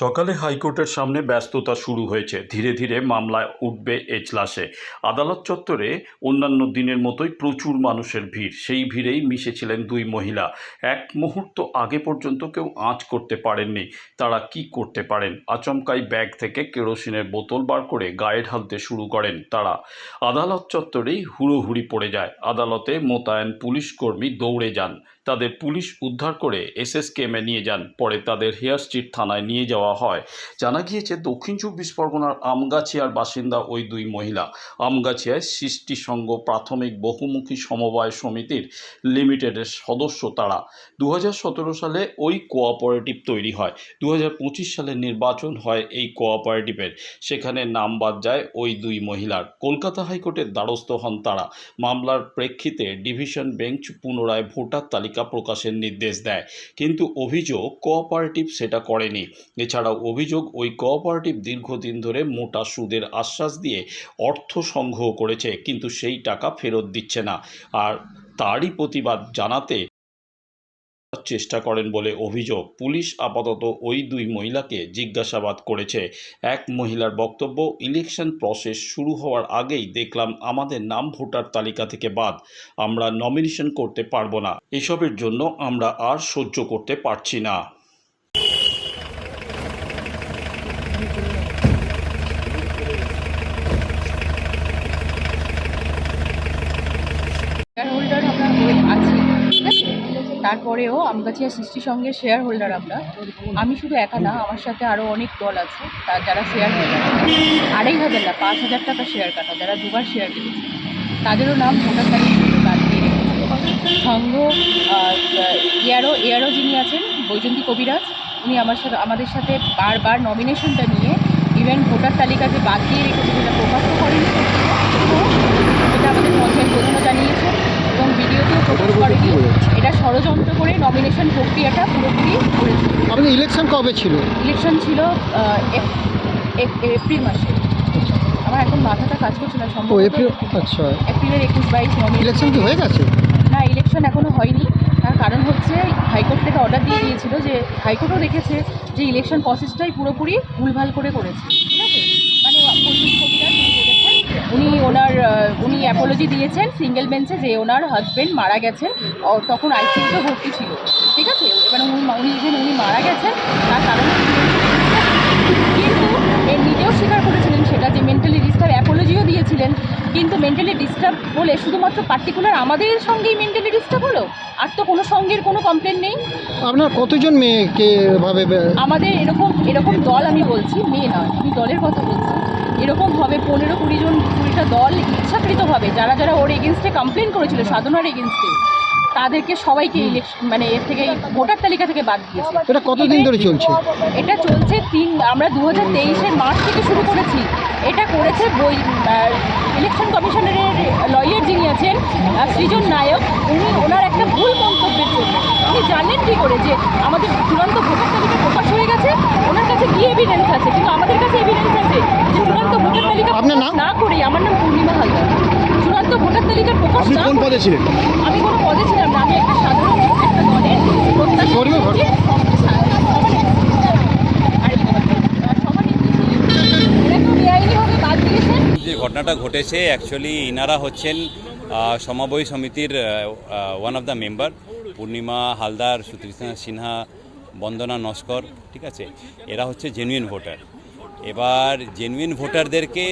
সকালে হাইকোর্টের সামনে ব্যস্ততা শুরু হয়েছে। ধীরে ধীরে মামলায় উঠবে এজলাসে। আদালত চত্বরে অন্যান্য দিনের মতোই প্রচুর মানুষের ভিড়। সেই ভিড়েই মিশেছিলেন দুই মহিলা। এক মুহূর্ত আগে পর্যন্ত কেউ আঁচ করতে পারেননি। তারা কি করতে পারেন? আচমকাই ব্যাগ থেকে কেরোসিনের বোতল বার করে গায়ে ঢালতে শুরু করেন তারা। আদালত চত্বরেই হুড়োহুড়ি পড়ে যায়। আদালতে মোতায়েন পুলিশ কর্মী দৌড়ে যান। তাদের পুলিশ উদ্ধার করে এসএসকেএমে নিয়ে যান। পরে তাদের হেয়ার স্ট্রিট থানায় নিয়ে যাওয়া হয়। জানা গিয়েছে, দক্ষিণ চব্বিশ পরগনার আমগাছিয়ার বাসিন্দা ওই দুই মহিলা। আমগাছিয়ায় সৃষ্টি সংঘ প্রাথমিক বহুমুখী সমবায় সমিতির লিমিটেডের সদস্য তারা। দু হাজার সতেরো সালে ওই কোঅপারেটিভ তৈরি হয়। দু হাজার পঁচিশ সালে নির্বাচন হয় এই কোঅপারেটিভের। সেখানে নাম বাদ যায় ওই দুই মহিলার। কলকাতা হাইকোর্টের দ্বারস্থ হন তারা। মামলার প্রেক্ষিতে ডিভিশন বেঞ্চ পুনরায় ভোটার তালিকা প্রকাশের নির্দেশ দেয়। কিন্তু অভিযোগ কোঅপারেটিভ সেটা করেনি। এছাড়াও অভিযোগ ওই কোঅপারেটিভ দীর্ঘদিন ধরে মোটা সুদের আশ্বাস দিয়ে অর্থ সংগ্রহ করেছে, কিন্তু সেই টাকা ফেরত দিচ্ছে না। আর তারই প্রতিবাদ জানাতে চেষ্টা করেন বলে অভিযোগ। পুলিশ আপাতত ওই দুই মহিলাকে জিজ্ঞাসাবাদ করেছে। এক মহিলার বক্তব্য, ইলেকশন প্রসেস শুরু হওয়ার আগেই দেখলাম আমাদের নাম ভোটার তালিকা থেকে বাদ। আমরা নমিনেশন করতে পারব না। এসবের জন্য আমরা আর সহ্য করতে পারছি না শেয়ার হোল্ডার আমরা হয়ে আছি ঠিক আছে তারপরেও আমগাছিয়া সৃষ্টি সঙ্গে শেয়ার হোল্ডার আমরা। আমি শুধু একা না আমার সাথে আরও অনেক দল আছে তার যারা শেয়ার হোল্ডার আড়াই হাজার না পাঁচ হাজার টাকা শেয়ার কাটা যারা দুবার শেয়ার কিনেছে তাদেরও নাম ভোটার তালিকা বাদ দিয়ে রেখেছে সংঘ এয়ারও এয়ারও যিনি আছেন বৈজন্তী কবিরাজ উনি আমার সাথে আমাদের সাথে বারবার নমিনেশনটা নিয়ে ইভেন ভোটার তালিকাতে বাদ দিয়ে রেখেছে যেটা প্রকাশ করেনি। এটা আমাদের পঞ্চায়েত প্রধানও জানিয়েছে এবং ভিডিওতেও প্রকাশ করেনি। এটা ষড়যন্ত্র করে নমিনেশন প্রক্রিয়াটা পুরোপুরি করেছে। আপনি ইলেকশন কবে ছিল? ইলেকশন ছিল এপ্রিল মাসে। আমার এখন মাথাটা কাজ করছে না ও সম্ভবত এপ্রিল আচ্ছা। এপ্রিলের একুশ বাইশ ইলেকশন কি হয়ে গেছে? না ইলেকশন এখনও হয়নি। তার কারণ হচ্ছে হাইকোর্ট থেকে অর্ডার দিয়ে দিয়েছিল যে হাইকোর্টও দেখেছে যে ইলেকশন প্রসেসটাই পুরোপুরি ভুলভাল করে করেছে। ঠিক আছে? মানে উনি ওনার উনি অ্যাপোলজি দিয়েছেন সিঙ্গেল বেঞ্চে যে ওনার হাজব্যান্ড মারা গেছেন তখন আইসিইউতে ভর্তি ছিল। ঠিক আছে? এবার উনি উনি ইভেন উনি মারা গেছেন, তার কারণে কিন্তু এর নিজেও স্বীকার করেছিলেন সেটা যে মেন্টালি দিয়েছিলেন কিন্তু মেন্টালি ডিস্টার্ব বলে শুধুমাত্র পার্টিকুলার আমাদের সঙ্গেই মেন্টালি ডিস্টার্ব হলো? আর তো কোনো সঙ্গের কোনো কমপ্লেন নেই? আপনার কতজন মেয়েকে ভাবে আমাদের এরকম এরকম দল আমি বলছি মেয়ে নয় আমি দলের কথা বলছি। এরকম হবে পনেরো কুড়ি জন কুড়িটা দল ইচ্ছাকৃতভাবে যারা যারা ওর এগেনস্টে কমপ্লেন করেছিল সাধনার এগেনস্টে তাদেরকে সবাইকে ইলেকশন মানে এর থেকে ভোটার তালিকা থেকে বাদ দিয়েছে। এটা কতদিন ধরে চলছে? এটা চলছে তিন আমরা দু হাজার তেইশের মার্চ থেকে শুরু করেছি। এটা করেছে বই ইলেকশন কমিশনারের লয়ার যিনি আছেন সৃজন নায়ক উনি ওনার একটা ভুল মন্তব্যের জন্য। উনি জানেন কী করে যে আমাদের চূড়ান্ত ভোটার তালিকা প্রকাশ হয়ে গেছে ওনার কাছে কি এভিডেন্স আছে কিন্তু আমাদের কাছে এভিডেন্স আছে যে চূড়ান্ত ভোটার তালিকা আপনার নাম? না করে আমার নাম পূর্ণিমা হালদার চূড়ান্ত ভোটার তালিকার প্রকাশ আপনি না কোন পদে ছিলেন? আমি কোনো পদে ছিলাম না আমি একটা সাধারণ একটা দলের প্রত্যাশী যে ঘটনাটা ঘটেছে অ্যাকচুয়ালি ইনারা হচ্ছেন সমবায় সমিতির one of the member Purnima, Haldar, Sutrishna Sinha, Bandana Naskar, ঠিক আছে? এরা হচ্ছে জেনুইন ভোটার এবার জেনুইন ভোটারদেরকে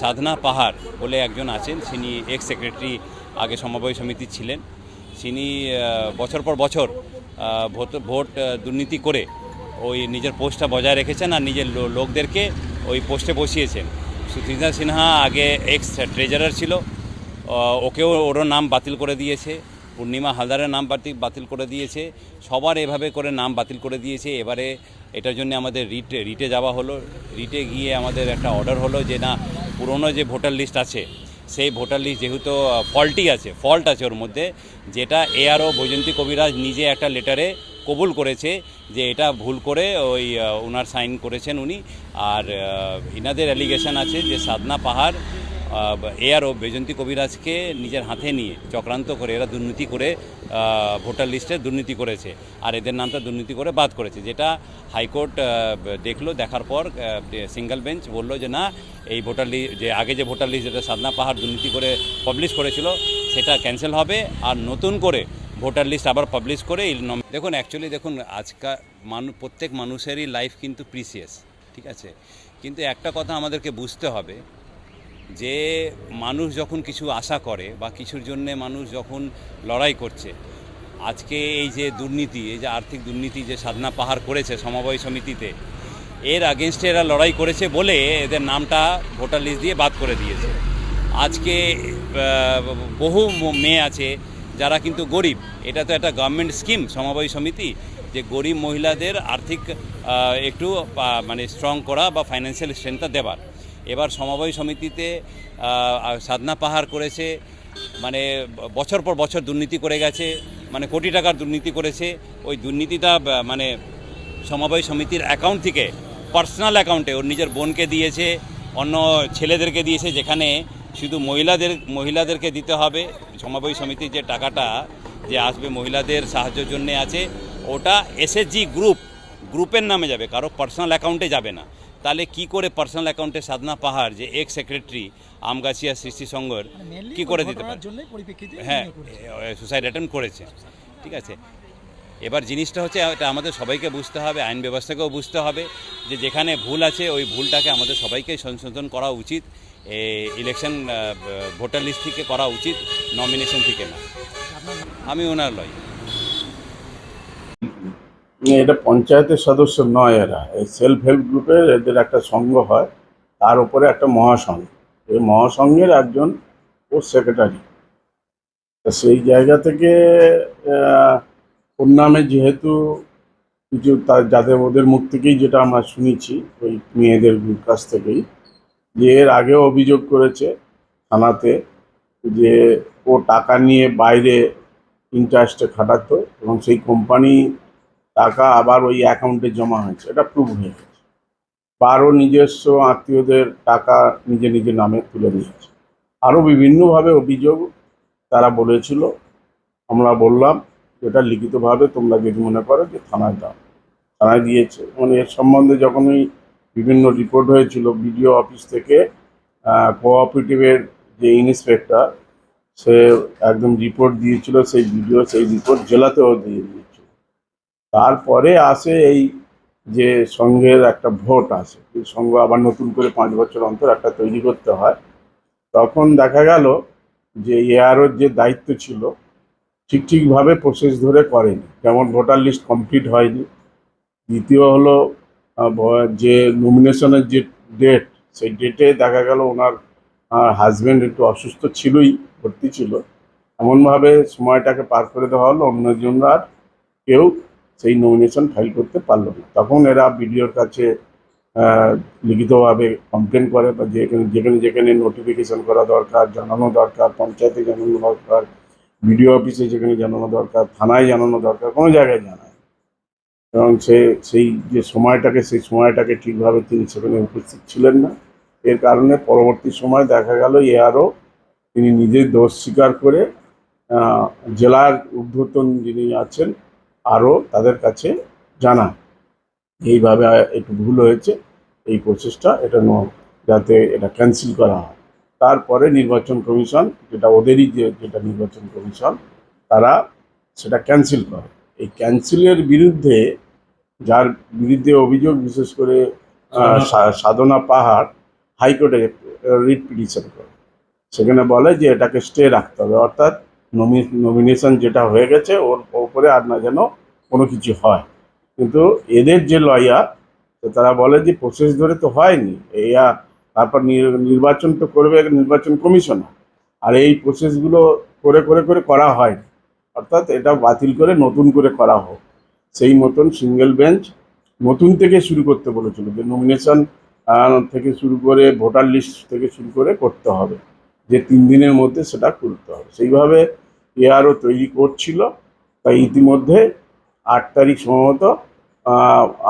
সাধনা পাহাড় বলে একজন আছেন তিনি এক্স সেক্রেটারি আগে সমবায় সমিতি ছিলেন। তিনি বছর পর বছর ভোট ভোট দুর্নীতি করে ওই নিজের পোস্টটা বজায় রেখেছেন আর নিজের লোকদেরকে ওই পোস্টে বসিয়েছেন। সুতৃষ্ণা সিনহা আগে এক্স ট্রেজারার ছিল ওকেও ওরও নাম বাতিল করে দিয়েছে। পূর্ণিমা হালদারের নাম বাতিল করে দিয়েছে। সবার এভাবে করে নাম বাতিল করে দিয়েছে। এবারে এটার জন্য আমাদের রিটে রিটে যাওয়া হলো। রিটে গিয়ে আমাদের একটা অর্ডার হলো যে, না, পুরনো যে ভোটার লিস্ট আছে, সেই ভোটার লিস্ট যেহেতু ফল্টি আছে ফল্ট আছে ওর মধ্যে, যেটা এআরও বৈজন্তী কবিরাজ নিজে একটা লেটারে কবুল করেছে যে, এটা ভুল করে ওই ওনার সাইন করেছেন উনি। আর ইনাদের অ্যালিগেশন আছে যে, সাধনা পাহাড় এআরও বেজন্তী কবিরাজকে নিজের হাতে নিয়ে চক্রান্ত করে, এরা দুর্নীতি করে ভোটার লিস্টে দুর্নীতি করেছে। আর এদের নামটা দুর্নীতি করে বাদ করেছে। যেটা হাইকোর্ট দেখল, দেখার পর সিঙ্গেল বেঞ্চ বলল যে, না, এই ভোটার লিস্ট যে আগে যে ভোটার লিস্ট যেটা সাধনা পাহাড় দুর্নীতি করে পাবলিশ করেছিল, সেটা ক্যান্সেল হবে। আর নতুন করে ভোটার লিস্ট আবার পাবলিশ করে দেখুন অ্যাকচুয়ালি দেখুন আজকাল মানুষ প্রত্যেক মানুষেরই লাইফ কিন্তু প্রিসিয়াস ঠিক আছে? কিন্তু একটা কথা আমাদেরকে বুঝতে হবে যে মানুষ যখন কিছু আশা করে বা কিছুর জন্যে মানুষ যখন লড়াই করছে, আজকে এই যে দুর্নীতি, এই যে আর্থিক দুর্নীতি যে সাধনা পাহাড় করেছে সমবায় সমিতিতে, এর আগেনস্টে এরা লড়াই করেছে বলে এদের নামটা ভোটার লিস্ট দিয়ে বাদ করে দিয়েছে। আজকে বহু মেয়ে আছে যারা কিন্তু গরিব। এটা তো একটা গভর্নমেন্ট স্কিম সমবায় সমিতি, যে গরিব মহিলাদের আর্থিক একটু মানে স্ট্রং করা বা ফাইন্যান্সিয়াল স্ট্রেংথটা দেবার। এবার সমবায় সমিতিতে সাধনা পাহাড় করেছে মানে বছর পর বছর দুর্নীতি করে গেছে মানে কোটি টাকার দুর্নীতি করেছে, ওই দুর্নীতিটা মানে সমবায় সমিতির অ্যাকাউন্ট থেকে পার্সোনাল অ্যাকাউন্টে ওর নিজের বোনকে দিয়েছে, অন্য ছেলেদেরকে দিয়েছে, যেখানে শুধু মহিলাদের, মহিলাদেরকে দিতে হবে। সমবায় সমিতির যে টাকাটা যে আসবে মহিলাদের সাহায্যের জন্য আছে, ওটা এসএসজি গ্রুপ গ্রুপের নামে যাবে, কারও পার্সোনাল অ্যাকাউন্টে যাবে না। তাহলে কি করে পার্সোনাল অ্যাকাউন্টে সাধনা পাহাড় যে এক্স সেক্রেটারি আমগাছিয়া সৃষ্টি সংঘর কি করে দিতে পারে? হ্যাঁ সুসাইড অ্যাটেম্প করেছে। ঠিক আছে? এবার জিনিসটা হচ্ছে এটা আমাদের সবাইকে বুঝতে হবে আইন ব্যবস্থাকেও বুঝতে হবে যে যেখানে ভুল আছে ওই ভুলটাকে আমাদের সবাইকে সংশোধন করা উচিত। ইলেকশন ভোটার লিস্ট থেকে করা উচিত নমিনেশন থেকে না। আমি ওনার লয়। এটা পঞ্চায়েতের সদস্য নয় এরা। এই সেলফ হেল্প গ্রুপের এদের একটা সংঘ হয়, তার উপরে একটা মহাসংঘ। এই মহাসংঘের একজন ও সেক্রেটারি সেই জায়গা থেকে ওর নামে যেহেতু কিছু তার যাদের ওদের মুখ থেকেই যেটা আমরা শুনেছি, ওই মেয়েদের কাছ থেকেই, যে এর আগেও অভিযোগ করেছে থানাতে যে ও টাকা নিয়ে বাইরে ইন্টারেস্টে খাটাতো এবং সেই কোম্পানি টাকা আবার ওই অ্যাকাউন্টে জমা হয়েছে, এটা প্রুভ হয়ে গেছে। বারো নিজস্ব আত্মীয়দের টাকা নিজে নিজে নামে তুলে নিয়েছে আরও বিভিন্নভাবে অভিযোগ তারা বলেছিল, আমরা বললাম, যেটা লিখিতভাবে তোমরা যদি মনে করো যে থানায় দাও। থানায় দিয়েছে মানে এর সম্বন্ধে যখনই বিভিন্ন রিপোর্ট হয়েছিল, বিডিও অফিস থেকে কোঅপারেটিভের যে ইন্সপেক্টর সে একদম রিপোর্ট দিয়েছিল, সেই ভিডিও সেই রিপোর্ট জেলাতেও দিয়ে দিয়েছিল তারপরে আসে এই যে সংঘের একটা ভোট আসে। সংঘ আবার নতুন করে পাঁচ বছর অন্তর একটা তৈরি করতে হয়। তখন দেখা গেল যে এআরওর যে দায়িত্ব ছিল, ঠিক ঠিকভাবে প্রসেস ধরে করেনি। যেমন ভোটার লিস্ট কমপ্লিট হয়নি। দ্বিতীয় হলো যে নমিনেশনের যে ডেট সেই ডেটে দেখা গেল ওনার হাজব্যান্ড একটু অসুস্থ ছিলই, ভর্তি ছিল। এমনভাবে সময়টাকে পার করে দেওয়া হলো। অন্যজন আর কেউ সেই নমিনেশন ফাইল করতে পারল না। তখন এরা বিডিওর কাছে লিখিতভাবে কমপ্লেন করে বা যেখানে যেখানে যেখানে নোটিফিকেশন করা দরকার, জানানো দরকার, পঞ্চায়েতে জানানো দরকার বিডিও অফিসে যেখানে জানানো দরকার, থানায় জানানো দরকার, কোনো জায়গায় জানায় এবং সে, সেই যে সময়টাকে, সেই সময়টাকে ঠিকভাবে তিনি সেখানে উপস্থিত ছিলেন না। এর কারণে পরবর্তী সময় দেখা গেল এআরও তিনি নিজের দোষ স্বীকার করে জেলার ঊর্ধ্বতন যিনি আছেন আরও তাদের কাছে জানান। এইভাবে একটু ভুল হয়েছে এই প্রসেসটা এটা ন- যাতে এটা ক্যান্সেল করা হয়। তারপরে নির্বাচন কমিশন যেটা ওদেরই যে যেটা নির্বাচন কমিশন তারা সেটা ক্যান্সেল করে। এই ক্যান্সেলের বিরুদ্ধে যার বিরুদ্ধে অভিযোগ বিশেষ করে সাধনা পাহাড় হাইকোর্টে রিট পিটিশন করে। সেখানে বলে যে এটাকে স্টে রাখতে হবে। অর্থাৎ নমিনেশন যেটা হয়ে গেছে, ওর ওপরে আর না যেন কোনো কিছু হয়। কিন্তু এদের যে লয়ার তারা বলে যে প্রসেস ধরে তো হয়নি। আ- তারপর নির্বাচন তো করবে নির্বাচন কমিশনার আর এই প্রসেসগুলো করে করে করে করা হয় অর্থাৎ এটা বাতিল করে নতুন করে করা হোক। সেই মতন সিঙ্গেল বেঞ্চ নতুন থেকে শুরু করতে বলেছিল যে নমিনেশন থেকে শুরু করে ভোটার লিস্ট থেকে শুরু করে করতে হবে। যে তিন দিনের মধ্যে সেটা করতে হবে। সেইভাবে এআরও তৈরি করছিল, তাই ইতিমধ্যে আট তারিখ সম্ভবত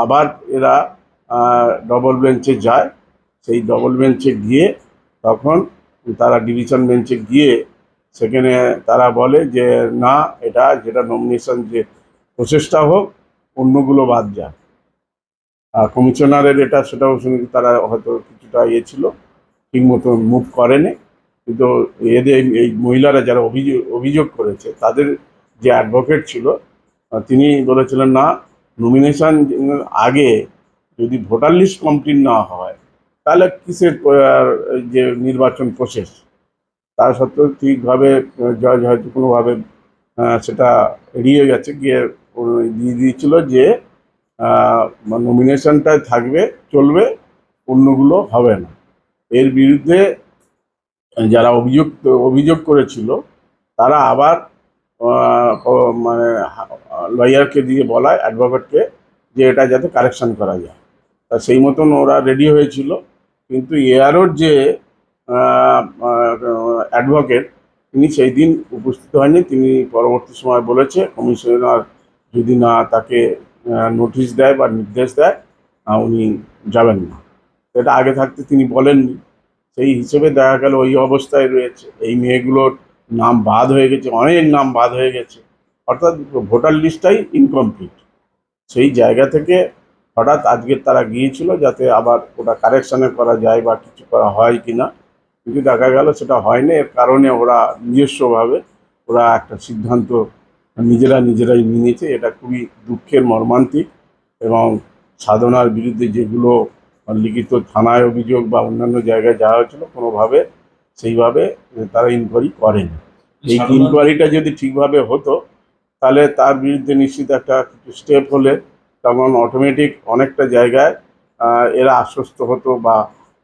আবার এরা ডবল বেঞ্চে যায়। সেই ডবল বেঞ্চে গিয়ে তখন তারা ডিভিশন বেঞ্চে গিয়ে সেখানে তারা বলে যে, না, এটা যেটা নমিনেশন যে প্রচেষ্টা হোক, অন্যগুলো বাদ যাক। আর কমিশনারের এটা সেটাও শুনে তারা হয়তো কিছুটা ইয়ে ছিল ঠিক মতো মুভ করেনি। কিন্তু এদের এই মহিলারা যারা অভিযোগ অভিযোগ করেছে, তাদের যে অ্যাডভোকেট ছিল তিনি বলেছিলেন, না নমিনেশন আগে যদি ভোটার লিস্ট কমপ্লিট না হয়, তাহলে কিসের যে নির্বাচন প্রসেস তা সত্ত্বেও ঠিকভাবে জজ হয়তো কোনোভাবে সেটা এড়িয়ে গেছে, গিয়ে দিয়ে দিয়েছিল যে নমিনেশনটায় থাকবে, চলবে, অন্যগুলো হবে না। এর বিরুদ্ধে যারা অভিযোগ অভিযোগ করেছিল, তারা আবার মানে লয়ারকে দিয়ে বলায়, অ্যাডভোকেটকে, যে এটা যাতে কারেকশন করা যায়। তা সেই মতন ওরা রেডি হয়েছিল, কিন্তু এয়ারোর যে অ্যাডভোকেট, তিনি সেই দিন উপস্থিত হয়নি। তিনি পরবর্তী সময় বলেছে, কমিশনার যদি না তাকে নোটিশ দেয় বা নির্দেশ দেয় উনি যাবেন না। এটা আগে থাকতে তিনি বলেননি। সেই হিসেবে দেখা গেল ওই অবস্থায় রয়েছে। এই মেয়েগুলোর নাম বাদ হয়ে গেছে, অনেক নাম বাদ হয়ে গেছে। অর্থাৎ ভোটার লিস্টটাই ইনকমপ্লিট সেই জায়গা থেকে হঠাৎ আজকে তারা গিয়েছিল যাতে আবার ওটা কারেকশানে করা যায় বা কিছু করা হয় কি না কিন্তু দেখা গেল সেটা হয়নি, এর কারণে ওরা নিজস্বভাবে ওরা একটা সিদ্ধান্ত নিজেরা নিজেরাই নিয়েছে। এটা খুবই দুঃখের মর্মান্তিক এবং সাধনার বিরুদ্ধে যেগুলো লিখিত থানায় অভিযোগ বা অন্যান্য জায়গায় যাওয়া হয়েছিল কোনোভাবে সেইভাবে তারা ইনকোয়ারি করেনি। এই ইনকোয়ারিটা যদি ঠিকভাবে হতো তাহলে তার বিরুদ্ধে নিশ্চিত একটা কিছু স্টেপ হলে তখন অটোমেটিক অনেকটা জায়গায় এরা আশ্বস্ত হতো বা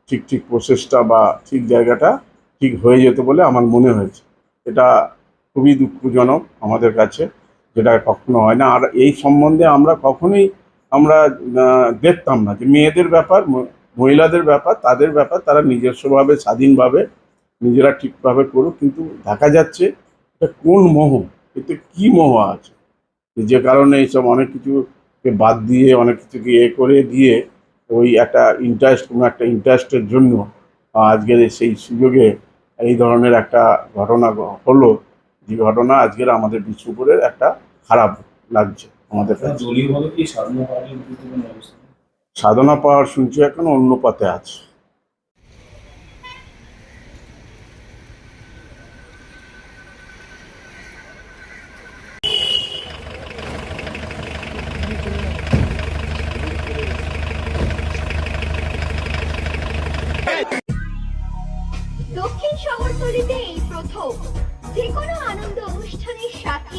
ঠিক ঠিক প্রসেসটা বা ঠিক জায়গাটা ঠিক হয়ে যেত বলে আমার মনে হয়েছে। এটা খুবই দুঃখজনক আমাদের কাছে যেটা কখনো হয় না। আর এই সম্বন্ধে আমরা কখনোই আমরা দেখতাম না যে মেয়েদের ব্যাপার মহিলাদের ব্যাপার, তাদের ব্যাপার, তারা নিজস্বভাবে, স্বাধীনভাবে, নিজেরা ঠিকভাবে করুক। কিন্তু দেখা যাচ্ছে এটা কোন মোহ? এতে কি মোহ আছে? যে কারণে এইসব অনেক কিছুকে বাদ দিয়ে, অনেক কিছুকে এ করে দিয়ে ওই একটা ইন্টারেস্ট কোনো একটা ইন্টারেস্টের জন্য আজকের সেই সুযোগে এই ধরনের একটা ঘটনা হলো। যে ঘটনা আজকের আমাদের বিষ্ণুপুরের একটা খারাপ লাগছে। আমাদের সাধনা পাওয়ার শুনছি এখন অন্য পথে আছে। দক্ষিণ শহরতলিতে এই প্রথম যে কোনো আনন্দ অনুষ্ঠানের সাথে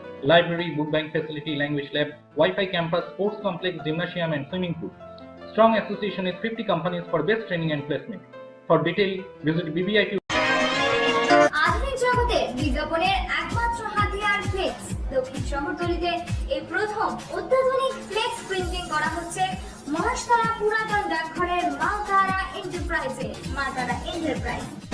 library, book bank facility, language lab, Wi-Fi campus, sports complex, gymnasium, and swimming pool. Strong association with 50 companies for best training and placement. For detail, visit আধুনিক জগতে বিজ্ঞাপনের একমাত্র হাতিয়ার প্রথম প্রিন্টিং করা হচ্ছে মহাশতলা পুরাতন ডাকঘরের মা তারা এন্টারপ্রাইজে মা তারা এন্টারপ্রাইজ